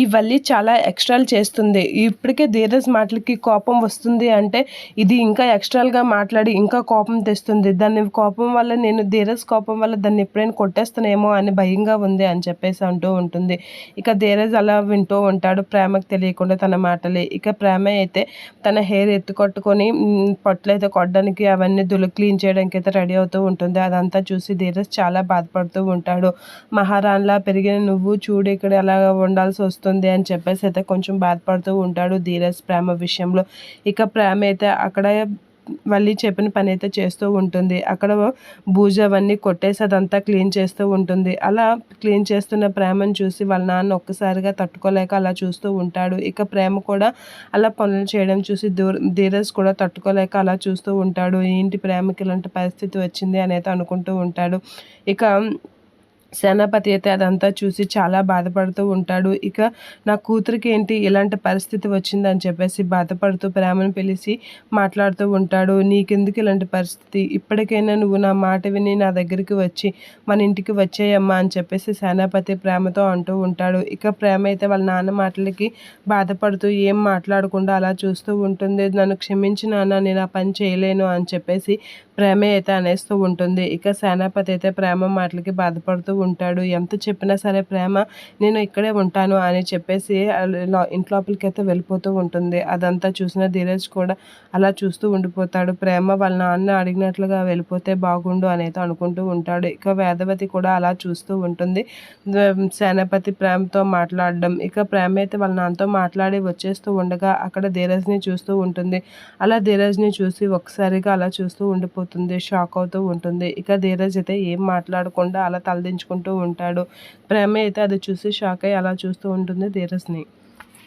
ఈ వల్లి చాలా ఎక్స్ట్రాలు చేస్తుంది. ఇప్పటికే ధీరజ్ మాటలకి కోపం వస్తుంది అంటే ఇది ఇంకా ఎక్స్ట్రాలుగా మాట్లాడి ఇంకా కోపం తెస్తుంది. దాన్ని కోపం వల్ల నేను ధీరజ్ కోపం వల్ల దాన్ని ఎప్పుడైనా కొట్టేస్తానేమో అని భయంగా ఉంది అని చెప్పేసి అంటూ ఉంటుంది. ఇక ధీరజ్ అలా వింటూ ఉంటాడు. ప్రేమకు తెలియకుండా తన మాటలే. ఇక ప్రేమ అయితే తన హెయిర్ ఎత్తుకొట్టుకొని పట్లు అయితే కొట్టడానికి అవన్నీ దులు క్లీన్ చేయడానికి అయితే రెడీ అవుతూ ఉంటుంది. అదంతా చూసి ధీరజ్ చాలా బాధపడుతూ ఉంటాడు. మహారాణిలా పెరిగిన నువ్వు చూడు ఇక్కడ ఎలా ఉండాల్సి వస్తుంది. వస్తుంది అని చెప్పేసి అయితే కొంచెం బాధపడుతూ ఉంటాడు ధీరజ్ ప్రేమ విషయంలో. ఇక ప్రేమ అయితే అక్కడ మళ్ళీ చెప్పిన పని అయితే చేస్తూ ఉంటుంది. అక్కడ బూజ అవన్నీ కొట్టేసి అదంతా క్లీన్ చేస్తూ ఉంటుంది. అలా క్లీన్ చేస్తున్న ప్రేమను చూసి వాళ్ళ నాన్న ఒక్కసారిగా తట్టుకోలేక అలా చూస్తూ ఉంటాడు. ఇక ప్రేమ కూడా అలా పనులు చేయడం చూసి దూర ధీరజ్ కూడా తట్టుకోలేక అలా చూస్తూ ఉంటాడు. ఏంటి ప్రేమకి ఇలాంటి పరిస్థితి వచ్చింది అనేది అనుకుంటూ ఉంటాడు. ఇక సేనాపతి అయితే అదంతా చూసి చాలా బాధపడుతూ ఉంటాడు. ఇక నా కూతురికి ఏంటి ఇలాంటి పరిస్థితి వచ్చిందని చెప్పేసి బాధపడుతూ ప్రేమను పిలిచి మాట్లాడుతూ ఉంటాడు. నీకెందుకు ఇలాంటి పరిస్థితి? ఇప్పటికైనా నువ్వు నా మాట విని నా దగ్గరికి వచ్చి మన ఇంటికి వచ్చేయమ్మా అని చెప్పేసి సేనాపతి ప్రేమతో అంటూ ఉంటాడు. ఇక ప్రేమ అయితే వాళ్ళ నాన్న మాటలకి బాధపడుతూ ఏం మాట్లాడకుండా అలా చూస్తూ ఉంటుంది. నన్ను క్షమించి నాన్న నేను ఆ పని చేయలేను అని చెప్పేసి ప్రేమే అయితే అనేస్తూ ఉంటుంది. ఇక సేనాపతి అయితే ప్రేమ మాటలకి బాధపడుతూ ఉంటాడు ఎంత చెప్పినా సరే ప్రేమ నేను ఇక్కడే ఉంటాను అని చెప్పేసి ఇంట్లోపలికి అయితే వెళ్ళిపోతూ ఉంటుంది. అదంతా చూసిన ధీరజ్ కూడా అలా చూస్తూ ఉండిపోతాడు. ప్రేమ వాళ్ళ నాన్న అడిగినట్లుగా వెళ్ళిపోతే బాగుండు అనేది అనుకుంటూ ఉంటాడు. ఇక వేదవతి కూడా అలా చూస్తూ ఉంటుంది. సేనాపతి ప్రేమతో మాట్లాడడం. ఇక ప్రేమ అయితే వాళ్ళ నాన్నతో మాట్లాడి వచ్చేస్తూ ఉండగా అక్కడ ధీరజ్ని చూస్తూ ఉంటుంది. అలా ధీరజ్ని చూసి ఒకసారిగా అలా చూస్తూ ఉండిపోతుంది. షాక్ అవుతూ ఉంటుంది. ఇక ధీరజ్ అయితే ఏం మాట్లాడకుండా అలా చేసుకుంటూ ఉంటాడు. ప్రేమ అయితే అది చూసి షాక్ అయ్యి అలా చూస్తూ ఉంటుంది ధీరస్ని